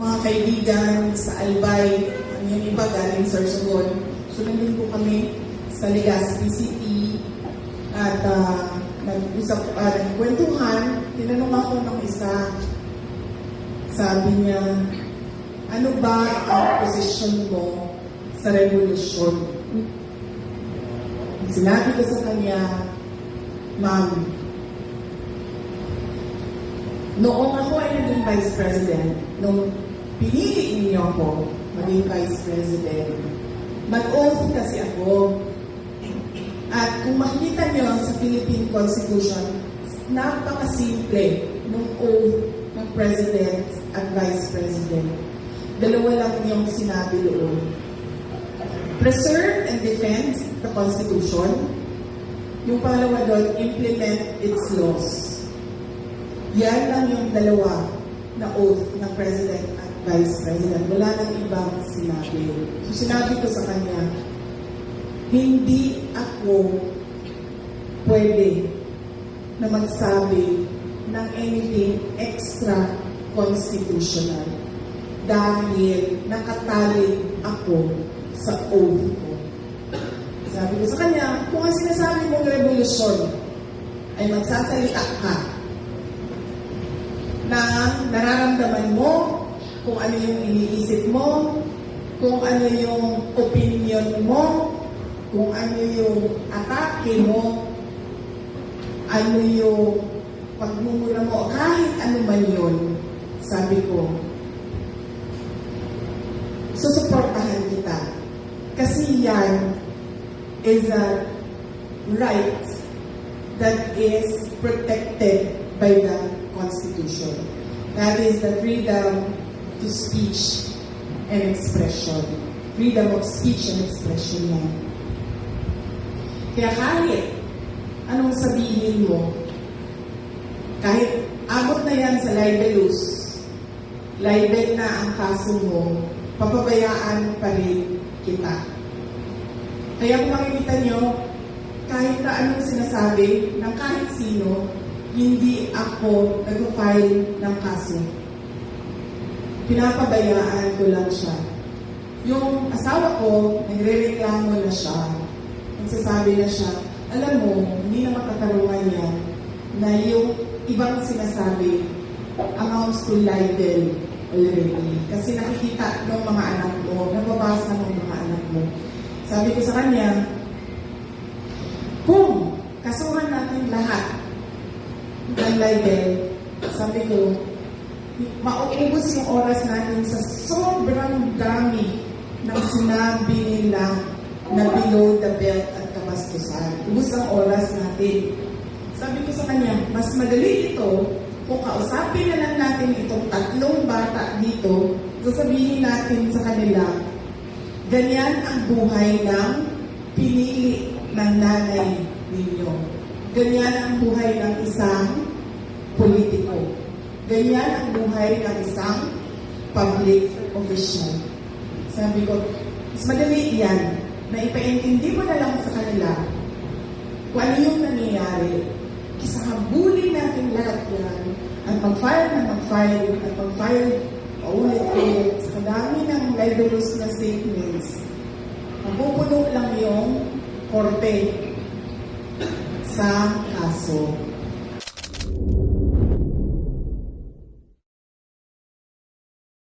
mga kaibigan sa Albay, ang yung iba galing Sorsogon. So nandun po kami sa Legazpi City at uh, nag-usap, uh, nagkwentuhan, tinanong ako ng isa, sabi niya, ano ba ang posisyon mo sa revolusyon? Sinabi ko sa kanya, Ma'am, Noong ako ay naging Vice President, nung pinili ninyo ako maging Vice President, mag-oath kasi ako. At kung makikita nyo sa Philippine Constitution, napakasimple nung oath ng President at Vice President. Dalawa lang yung sinabi doon. Preserve and defend the Constitution. Yung pangalawa doon, implement its laws. Yan lang yung dalawa na oath ng President at Vice President. Wala nang ibang sinabi. So sinabi ko sa kanya, hindi ako pwede na magsabi ng anything extra constitutional dahil nakatali ako sa oath ko. Sabi ko sa kanya, kung ang sinasabi mong revolusyon ay magsasalita ka na nararamdaman mo, kung ano yung iniisip mo, kung ano yung opinion mo, kung ano yung atake mo, ano yung pagmumura mo, kahit ano man yun, sabi ko, susuportahan kita. Kasi yan is a right that is protected by the Constitution. That is the freedom to speech and expression. Freedom of speech and expression yan. Kaya kahit anong sabihin mo, kahit abot na yan sa libelous, libel na ang kaso mo, papabayaan pa rin kita. Kaya kung makikita nyo, kahit na anong sinasabi ng kahit sino, hindi ako nag-file ng kaso. Pinapabayaan ko lang siya. Yung asawa ko, nagre-reklamo na siya. Nagsasabi na siya, alam mo, hindi na makatarungan yan na yung ibang sinasabi amounts to libel already. Kasi nakikita ng mga anak mo, nababasa ng mga anak mo. Sabi ko sa kanya, kung kasuhan natin lahat ng libel, sabi ko, mauubos yung oras natin sa sobrang dami ng sinabi nila na below the belt at kabastusan. Ubus ang oras natin. Sabi ko sa kanya, mas madali ito kung kausapin na lang natin itong tatlong bata dito, sasabihin natin sa kanila, ganyan ang buhay ng pinili ng nanay ninyo. Ganyan ang buhay ng isang politiko. Ganyan ang buhay ng isang public official. Sabi ko, mas madali yan na ipaintindi mo na lang sa kanila kung ano yung nangyayari. Kisa habulin natin lahat yan at mag-file na mag-file at mag-file paulit-ulit sa dami ng libelous na statements. Mapupuno lang yung korte sa kaso.